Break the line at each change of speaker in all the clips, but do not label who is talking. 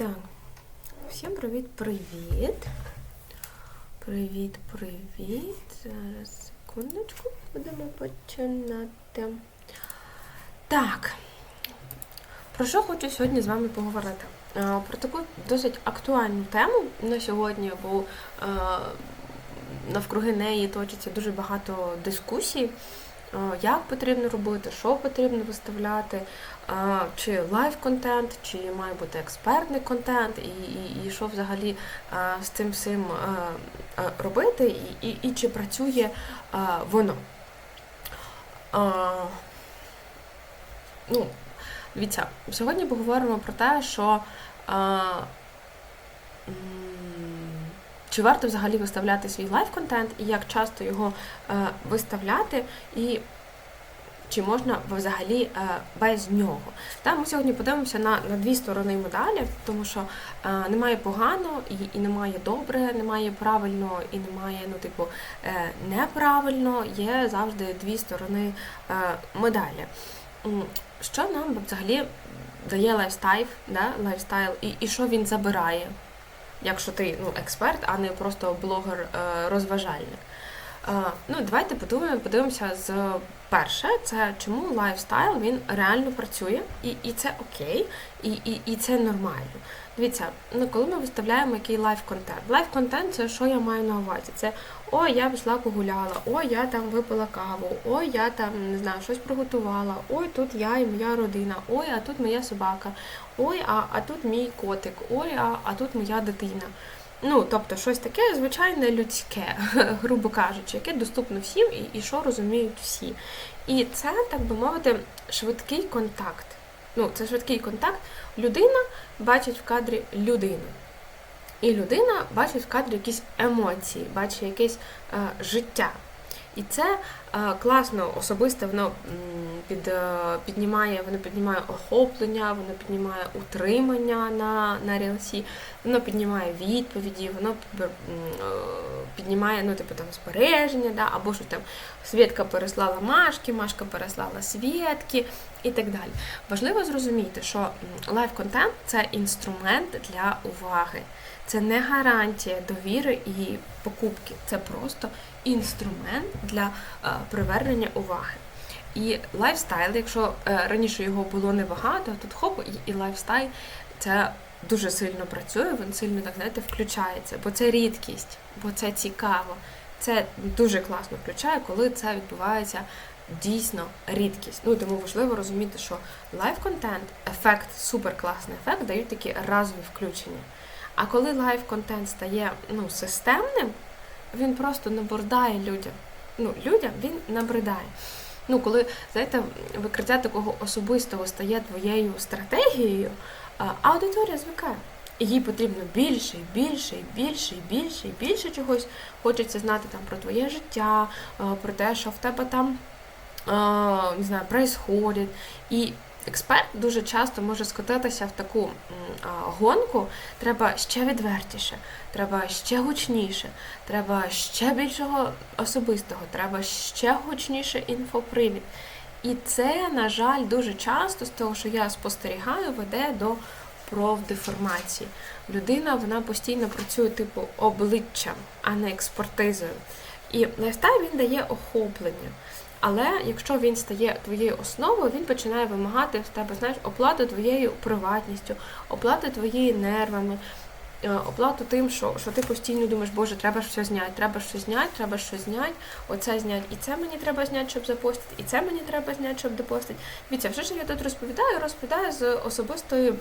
Так, всім привіт-привіт. Привіт-привіт. Зараз секундочку, будемо починати. Так, про що хочу сьогодні з вами поговорити? Е, Про таку досить актуальну тему на сьогодні, бо е, навкруги неї точиться дуже багато дискусій. Е, Як потрібно робити, що потрібно виставляти, е, чи лайв-контент, чи має бути експертний контент, і, і, і що взагалі е, з цим всім робити, і, і, і чи працює воно. Ну, дивіться, сьогодні поговоримо про те, що чи варто взагалі виставляти свій лайв-контент і як часто його е, виставляти, і чи можна взагалі е, без нього. Та ми сьогодні подивимося на, на дві сторони медалі, тому що е, немає погано і, і немає добре, немає правильно і немає, ну, типу, неправильно, є завжди дві сторони медалі. Що нам взагалі дає лайфстайл, да? лайфстайл і, і що він забирає, якщо ти ну, експерт, а не просто блогер-розважальник. Е, ну, давайте подумаємо, подивимося з перше, це чому лайфстайл він реально працює, і, і це окей, і, і, і це нормально. Дивіться, ну коли ми виставляємо який лайф-контент. Лайф-контент це що я маю на увазі? Це ой, я пішла погуляла, ой, я там випила каву, ой, я там не знаю, щось приготувала, ой, тут я і моя родина, ой, а тут моя собака, ой, а, а тут мій котик, ой, а, а тут моя дитина. Ну, тобто щось таке звичайне людське, грубо кажучи, яке доступно всім і, і що розуміють всі. І це, так би мовити, швидкий контакт. Ну, це швидкий контакт. Людина бачить в кадрі людину. І людина бачить в кадрі якісь емоції, бачить якесь е, життя. І це класно особисто воно під, е, піднімає, воно піднімає охоплення, воно піднімає утримання на, на рілсі, воно піднімає відповіді, воно е, піднімає ну, типу, там, збереження, да, або що там Свідка переслала Машки, Машка переслала Свідки і так далі. Важливо зрозуміти, що лайв-контент це інструмент для уваги. Це не гарантія довіри і покупки, це просто інструмент для е, привернення уваги. І лайфстайл, якщо е, раніше його було небагато, тут хоп, і, лайфстайл це дуже сильно працює, він сильно так знаєте, включається, бо це рідкість, бо це цікаво. Це дуже класно включає, коли це відбувається дійсно рідкість. Ну тому важливо розуміти, що лайв-контент, ефект, суперкласний ефект дають такі разові включення. А коли лайв-контент стає ну, системним, він просто набордає людям. Ну, людям він набридає. Ну, коли, знаєте, викриття такого особистого стає твоєю стратегією, а, аудиторія звикає. Їй потрібно більше, і більше, і більше, і більше, і більше чогось. Хочеться знати там про твоє життя, про те, що в тебе там не знаю, происходить. І експерт дуже часто може скотитися в таку гонку. Треба ще відвертіше, треба ще гучніше, треба ще більшого особистого, треба ще гучніше інфопривід. І це, на жаль, дуже часто з того, що я спостерігаю, веде до профдеформації. Людина вона постійно працює типу обличчям, а не експертизою. І лайфстайл він дає охоплення. Але якщо він стає твоєю основою, він починає вимагати в тебе знаєш, оплату твоєю приватністю, оплату твоєю нервами, оплату тим, що, що ти постійно думаєш, боже, треба ж все зняти, треба ж все зняти, треба ж щось зняти, оце зняти, і це мені треба зняти, щоб запостити, і це мені треба зняти, щоб допостити. Дивіться, все, що я тут розповідаю, розповідаю з особистої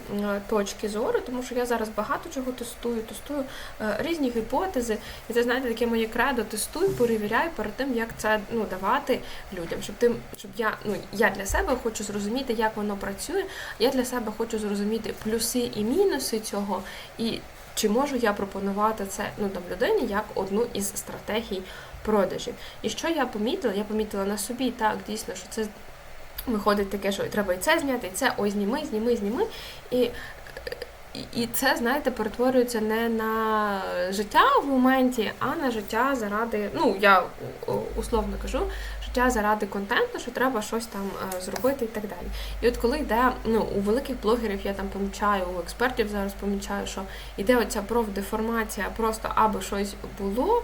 точки зору, тому що я зараз багато чого тестую, тестую е, різні гіпотези. І це знаєте, таке моє кредо, тестуй, перевіряй перед тим, як це ну, давати людям, щоб тим, щоб я ну я для себе хочу зрозуміти, як воно працює. Я для себе хочу зрозуміти плюси і мінуси цього, і чи можу я пропонувати це ну там людині як одну із стратегій продажів. І що я помітила? Я помітила на собі так, дійсно, що це виходить таке, що треба і це зняти, і це ой, зніми, зніми, зніми. І і- це, знаєте, перетворюється не на життя в моменті, а на життя заради, ну я условно кажу, життя життя заради контенту, що треба щось там е, зробити і так далі. І от коли йде, ну у великих блогерів я там помічаю, у експертів зараз помічаю, що йде оця профдеформація, просто аби щось було.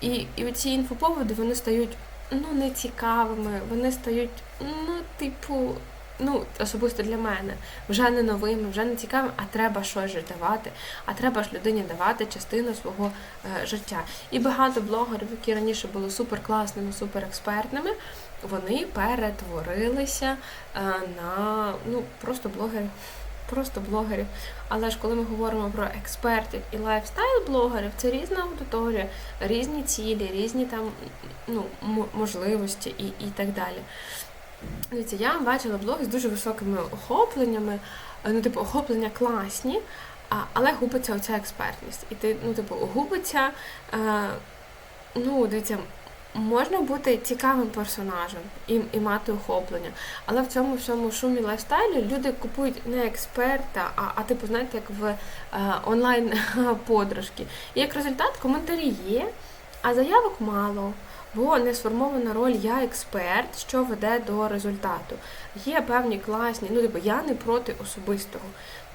І, і ці інфоповоди вони стають ну нецікавими, вони стають, ну, типу, ну, особисто для мене, вже не новими, вже не цікавими, а треба щось же давати, а треба ж людині давати частину свого е, життя. І багато блогерів, які раніше були суперкласними, суперекспертними, вони перетворилися е, на ну, просто блогерів. Просто блогерів. Але ж коли ми говоримо про експертів і лайфстайл-блогерів, це різна аудиторія, різні цілі, різні там ну, можливості і, і так далі. Дивіться, я бачила блоги з дуже високими охопленнями, е, ну, типу, охоплення класні, але губиться оця експертність. І ти, ну, типу, губиться, е, ну, дивіться, можна бути цікавим персонажем і, і мати охоплення. Але в цьому всьому шумі лайфстайлі люди купують не експерта, а, а типу, знаєте, як в е, онлайн подружки. І як результат коментарі є, а заявок мало. Бо не сформована роль я експерт, що веде до результату. Є певні класні, ну типу, я не проти особистого.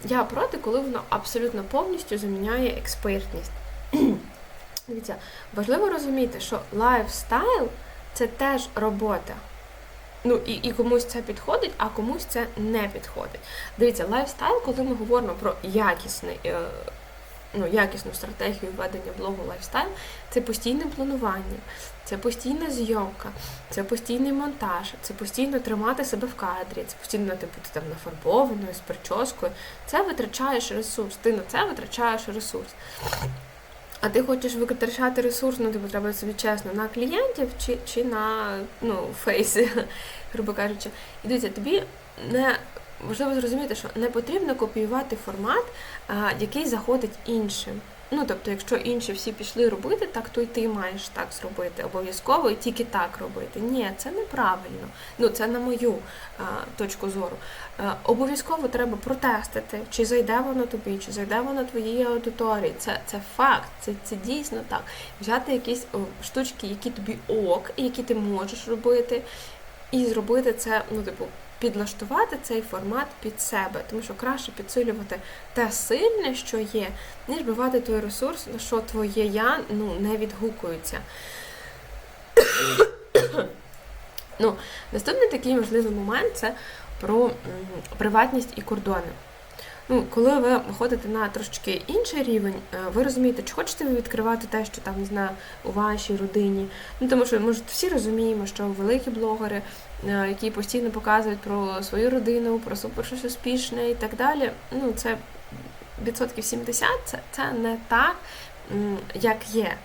Я проти, коли воно абсолютно повністю заміняє експертність. Дивіться, важливо розуміти, що лайфстайл це теж робота. Ну і, і комусь це підходить, а комусь це не підходить. Дивіться, лайфстайл, коли ми говоримо про якісний. Ну, якісну стратегію ведення блогу лайфстайл це постійне планування, це постійна зйомка, це постійний монтаж, це постійно тримати себе в кадрі, це постійно ти бути там нафарбованою, з прическою. Це витрачаєш ресурс. Ти на це витрачаєш ресурс. А ти хочеш витрачати ресурс, ну тобі треба собі чесно, на клієнтів чи чи на ну, фейси, грубо кажучи. І дивіться, тобі не важливо зрозуміти, що не потрібно копіювати формат, який заходить іншим. Ну, тобто, якщо інші всі пішли робити так, то й ти маєш так зробити обов'язково і тільки так робити. Ні, це неправильно. Ну, це на мою а, точку зору. А, обов'язково треба протестити, чи зайде воно тобі, чи зайде воно твоїй аудиторії. Це це факт, це це дійсно так. Взяти якісь штучки, які тобі ок, які ти можеш робити, і зробити це, ну, типу підлаштувати цей формат під себе, тому що краще підсилювати те сильне, що є, ніж бивати той ресурс, на що твоє я ну, не відгукується. ну, Наступний такий важливий момент це про приватність і кордони. Ну, Коли ви виходите на трошечки інший рівень, е, ви розумієте, чи хочете ви відкривати те, що там не знаю, у вашій родині. Ну тому що ми всі розуміємо, що великі блогери, е, які постійно показують про свою родину, про супер щось успішне і так далі. Ну, це відсотків 70, це, це не так, як є.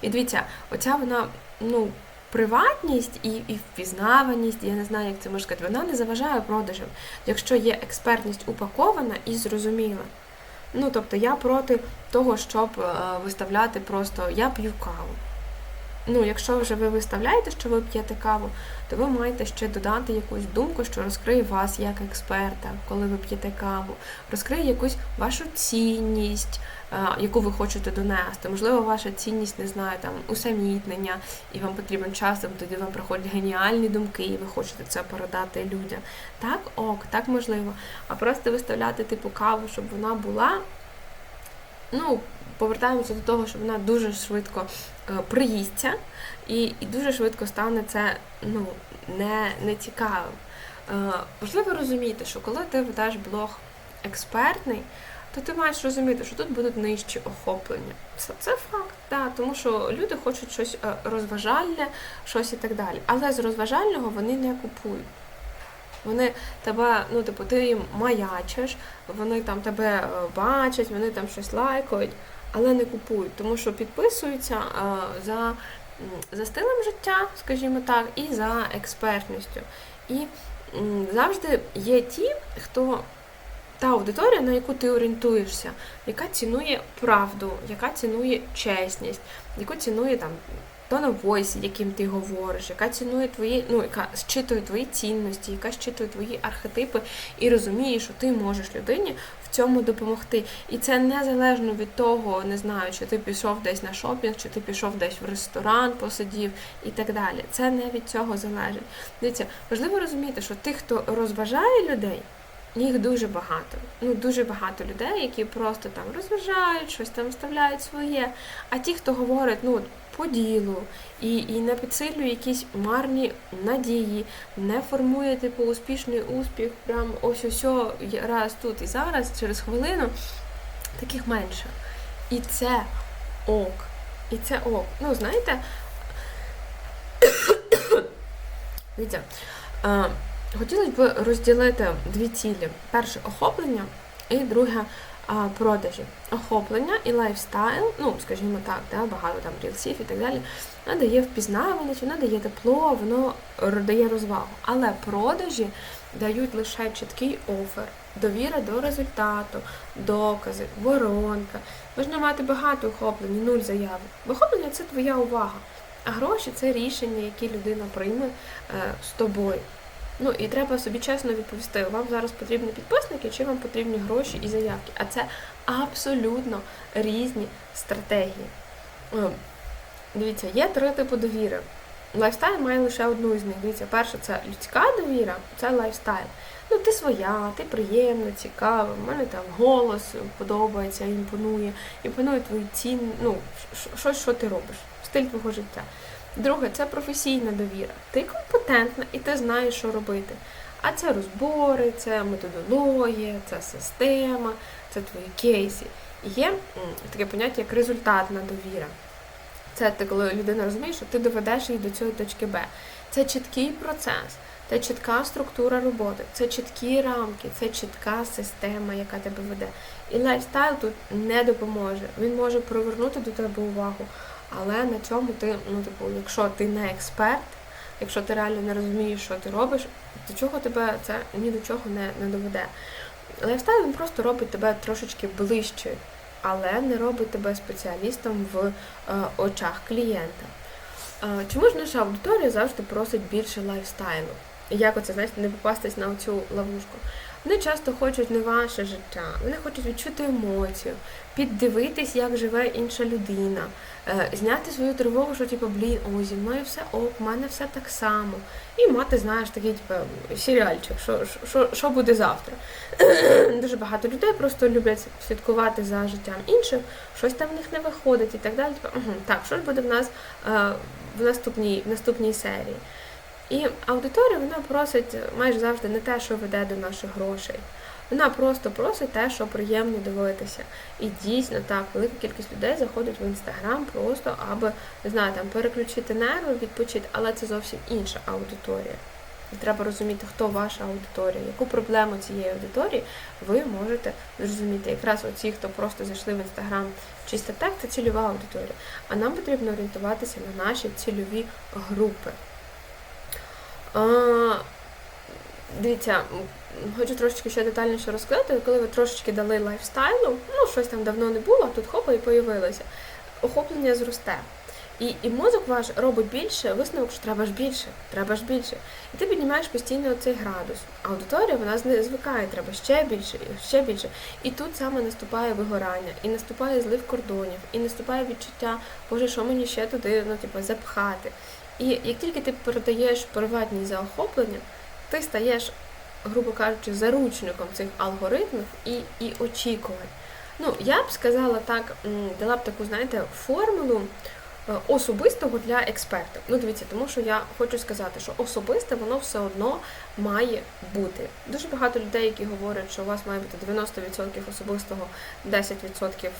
І дивіться, оця вона, ну приватність і і впізнаваність, я не знаю, як це можна сказати, вона не заважає продажам, якщо є експертність упакована і зрозуміла. Ну, тобто я проти того, щоб е, виставляти просто я п'ю каву. Ну, якщо вже ви виставляєте, що ви п'єте каву, то ви маєте ще додати якусь думку, що розкриє вас як експерта, коли ви п'єте каву, розкриє якусь вашу цінність, яку ви хочете донести. Можливо, ваша цінність, не знаю, там усамітнення, і вам потрібен час, тоді вам приходять геніальні думки, і ви хочете це передати людям. Так, ок, так можливо. А просто виставляти типу каву, щоб вона була. Ну, повертаємося до того, що вона дуже швидко е, приїсться, і і дуже швидко стане це ну, не, не цікавим. Е, важливо розуміти, що коли ти ведеш блог експертний, то ти маєш розуміти, що тут будуть нижчі охоплення. Це це факт, да, тому що люди хочуть щось е, розважальне, щось і так далі. Але з розважального вони не купують. Вони тебе, ну, типу, ти їм маячиш, вони там тебе бачать, вони там щось лайкають але не купують, тому що підписуються за за стилем життя, скажімо так, і за експертністю. І завжди є ті, хто та аудиторія, на яку ти орієнтуєшся, яка цінує правду, яка цінує чесність, яку цінує там тон of voice, яким ти говориш, яка цінує твої, ну яка зчитує твої цінності, яка зчитує твої архетипи і розуміє, що ти можеш людині в цьому допомогти. І це незалежно від того, не знаю, чи ти пішов десь на шопінг, чи ти пішов десь в ресторан, посидів і так далі. Це не від цього залежить. Дивіться, важливо розуміти, що тих, хто розважає людей. Їх дуже багато. Ну, дуже багато людей, які просто там розважають, щось там вставляють своє. А ті, хто говорить, ну, по ділу і, і не підсилює якісь марні надії, не формує типу успішний успіх, прям ось ось раз тут і зараз, через хвилину, таких менше. І це ок. І це ок. Ну, знаєте, дивіться, хотілося б розділити дві цілі: перше охоплення і друге продажі. Охоплення і лайфстайл, ну, скажімо так, да, багато там рілсів і так далі, воно дає впізнаваність, воно дає тепло, воно дає розвагу. Але продажі дають лише чіткий офер, довіра до результату, докази, воронка. Можна мати багато охоплень, нуль заявок. Бо охоплення це твоя увага. А гроші це рішення, які людина прийме е, з тобою. Ну і треба собі чесно відповісти, вам зараз потрібні підписники чи вам потрібні гроші і заявки. А це абсолютно різні стратегії. Ем, Дивіться, є три типи довіри. Лайфстайл має лише одну із них. Дивіться, перше це людська довіра, це лайфстайл. Ну, ти своя, ти приємна, цікава, в мене там голос подобається, імпонує, імпонує твої ціни, ну, щось, що ти робиш, стиль твого життя. Друге, це професійна довіра. Ти компетентна і ти знаєш, що робити. А це розбори, це методологія, це система, це твої кейси. І є таке поняття, як результатна довіра. Це ти, коли людина розуміє, що ти доведеш її до цієї точки Б. Це чіткий процес, це чітка структура роботи, це чіткі рамки, це чітка система, яка тебе веде. І лайфстайл тут не допоможе. Він може привернути до тебе увагу, але на цьому ти, ну типу, якщо ти не експерт, якщо ти реально не розумієш, що ти робиш, до чого тебе це ні до чого не, не доведе. Лайфстайл він просто робить тебе трошечки ближче, але не робить тебе спеціалістом в е, очах клієнта. Е, чому ж наша аудиторія завжди просить більше лайфстайлу? Як оце, знаєте, не попастись на цю ловушку? Вони часто хочуть не ваше життя, вони хочуть відчути емоцію, піддивитись, як живе інша людина, е, зняти свою тривогу, що типу, блін, о, зі мною все ок, в мене все так само. І мати, знаєш, такий типу, серіальчик, що, що, що буде завтра. Дуже багато людей просто люблять слідкувати за життям інших, щось там в них не виходить і так далі. Типу, «Угу, так, що ж буде в нас е, в наступній, в наступній серії? І аудиторія вона просить майже завжди не те, що веде до наших грошей. Вона просто просить те, що приємно дивитися. І дійсно так, велика кількість людей заходить в інстаграм просто, аби не знаю, там переключити нерви, відпочити, але це зовсім інша аудиторія. І треба розуміти, хто ваша аудиторія, яку проблему цієї аудиторії ви можете зрозуміти. Якраз оці, хто просто зайшли в інстаграм чисто так, це цільова аудиторія. А нам потрібно орієнтуватися на наші цільові групи. А, дивіться, хочу трошечки ще детальніше розказати, коли ви трошечки дали лайфстайлу, ну щось там давно не було, тут хопа і появилося. Охоплення зросте. І, і мозок ваш робить більше, висновок, що треба ж більше, треба ж більше. І ти піднімаєш постійно цей градус. Аудиторія вона зни- звикає, треба ще більше, ще більше. І тут саме наступає вигорання, і наступає злив кордонів, і наступає відчуття, боже, що мені ще туди ну, типу, запхати. І як тільки ти передаєш приватність за охоплення, ти стаєш, грубо кажучи, заручником цих алгоритмів і, і очікувань. Ну, я б сказала так, дала б таку, знаєте, формулу особистого для експертів. Ну, дивіться, тому що я хочу сказати, що особисте воно все одно має бути. Дуже багато людей, які говорять, що у вас має бути 90% особистого, 10% е,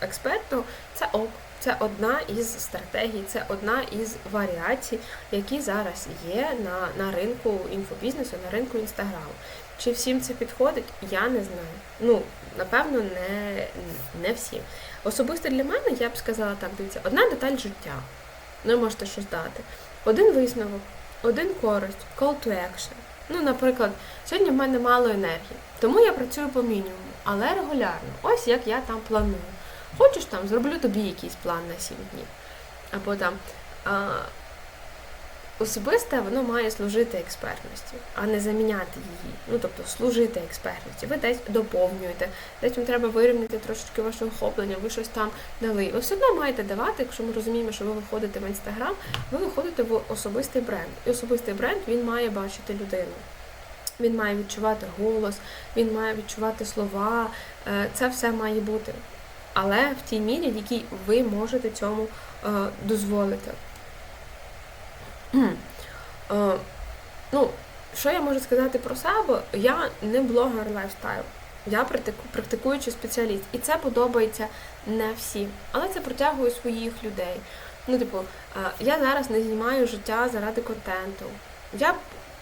експерту, це ок. Це одна із стратегій, це одна із варіацій, які зараз є на, на ринку інфобізнесу, на ринку інстаграму. Чи всім це підходить, я не знаю. Ну, напевно, не, не всім. Особисто для мене я б сказала так: дивіться, одна деталь життя. Ви можете щось дати. Один висновок, один користь, call to action. Ну, наприклад, сьогодні в мене мало енергії, тому я працюю по мінімуму, але регулярно. Ось як я там планую. Хочеш там, зроблю тобі якийсь план на 7 днів. або там особисте, воно має служити експертності, а не заміняти її. Ну тобто служити експертності. Ви десь доповнюєте, десь вам треба вирівняти трошечки ваше охоплення, ви щось там дали. Ви все одно маєте давати, якщо ми розуміємо, що ви виходите в інстаграм, ви виходите в особистий бренд. І особистий бренд він має бачити людину. Він має відчувати голос, він має відчувати слова. Е, Це все має бути. Але в тій мірі, в якій ви можете цьому е, дозволити. Е, Ну, що я можу сказати про себе? Я не блогер лайфстайл. Я практикуючий спеціаліст. І це подобається не всім. Але це притягує своїх людей. Ну, типу, е, я зараз не знімаю життя заради контенту. Я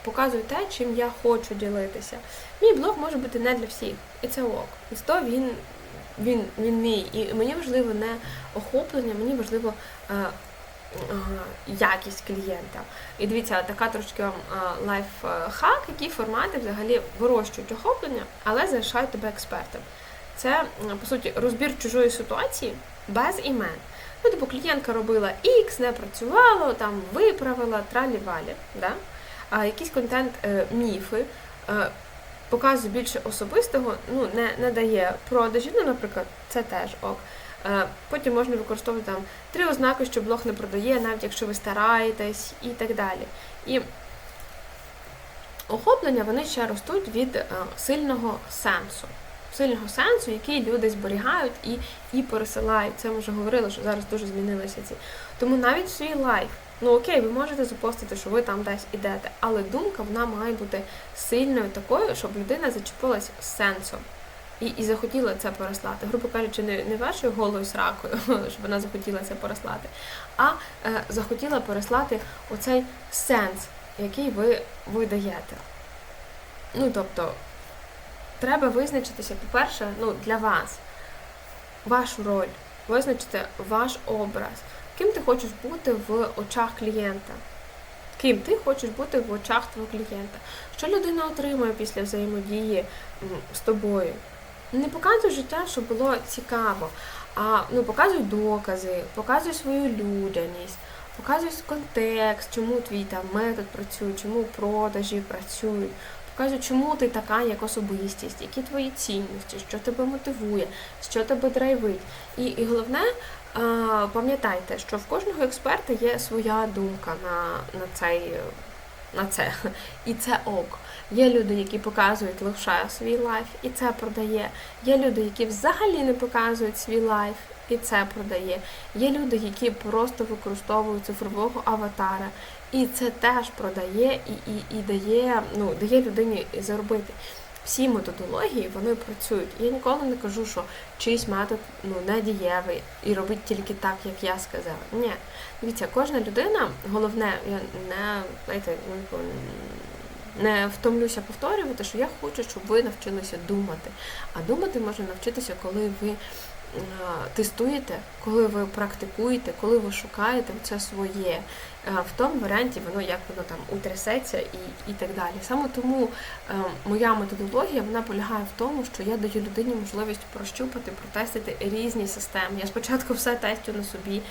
показую те, чим я хочу ділитися. Мій блог може бути не для всіх, і це ок. І то він, він, він мій. І мені важливо не охоплення, мені важливо е, якість клієнта. І дивіться, така трошки вам лайфхак, які формати взагалі вирощують охоплення, але залишають тебе експертом. Це, по суті, розбір чужої ситуації без імен. Ну, типу, клієнтка робила X, не працювало, там виправила, тралі-валі. Да? А якийсь контент, е, міфи, е, показує більше особистого, ну, не, не дає продажів, ну, наприклад, це теж ок. Е, Потім можна використовувати там три ознаки, що блог не продає, навіть якщо ви стараєтесь, і так далі. І охоплення вони ще ростуть від е, сильного сенсу. Сильного сенсу, який люди зберігають і, і пересилають. Це ми вже говорили, що зараз дуже змінилися ці. Тому навіть свій лайф. Ну окей, ви можете запостити, що ви там десь ідете, але думка вона має бути сильною такою, щоб людина зачепилась сенсом і, і захотіла це переслати. Грубо кажучи, не, не вашою голою сракою, щоб вона захотіла це переслати, а е, захотіла переслати оцей сенс, який ви, ви даєте. Ну, тобто, треба визначитися, по-перше, ну, для вас, вашу роль, визначити ваш образ. Ким ти хочеш бути в очах клієнта? Ким ти хочеш бути в очах твого клієнта? Що людина отримує після взаємодії з тобою? Не показуй життя, щоб було цікаво, а ну, показуй докази, показуй свою людяність, показуй контекст, чому твій там метод працює, чому продажі працюють. Показуй, чому ти така, як особистість, які твої цінності, що тебе мотивує, що тебе драйвить. І, і головне, пам'ятайте, що в кожного експерта є своя думка на, на, цей, на це. І це ок. Є люди, які показують лише свій лайф, і це продає. Є люди, які взагалі не показують свій лайф, і це продає. Є люди, які просто використовують цифрового аватара, і це теж продає і, і, і дає, ну, дає людині заробити. Всі методології вони працюють. Я ніколи не кажу, що чийсь метод ну, не дієвий і робить тільки так, як я сказала. Ні. Дивіться, кожна людина, головне, я не знаєте, ну, не втомлюся повторювати, що я хочу, щоб ви навчилися думати. А думати можна навчитися, коли ви е, тестуєте, коли ви практикуєте, коли ви шукаєте це своє. Е, В тому варіанті воно як воно там утрясеться і, і так далі. Саме тому е, моя методологія вона полягає в тому, що я даю людині можливість прощупати, протестити різні системи. Я спочатку все тестю на собі.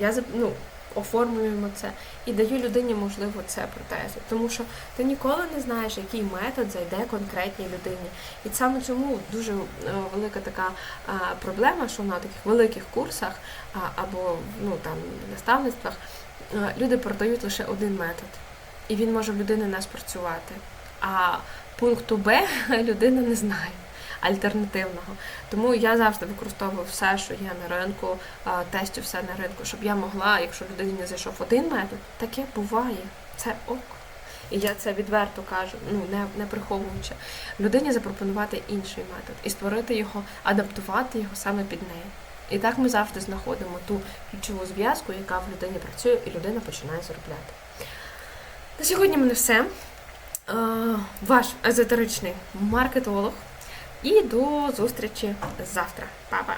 Я ну, оформлюємо це і даю людині можливо це протезу. Тому що ти ніколи не знаєш, який метод зайде конкретній людині. І саме цьому дуже е, велика така е, проблема, що на таких великих курсах або ну там наставництвах е, люди продають лише один метод, і він може в людини не спрацювати. А пункту Б людина не знає альтернативного. Тому я завжди використовую все, що є на ринку, тестю все на ринку, щоб я могла, якщо людині не зайшов один метод, таке буває. Це ок. І я це відверто кажу, ну не, не приховуючи, людині запропонувати інший метод і створити його, адаптувати його саме під неї. І так ми завжди знаходимо ту ключову зв'язку, яка в людині працює, і людина починає заробляти. На сьогодні мене все. Ваш езотеричний маркетолог. І до зустрічі завтра. Па-па!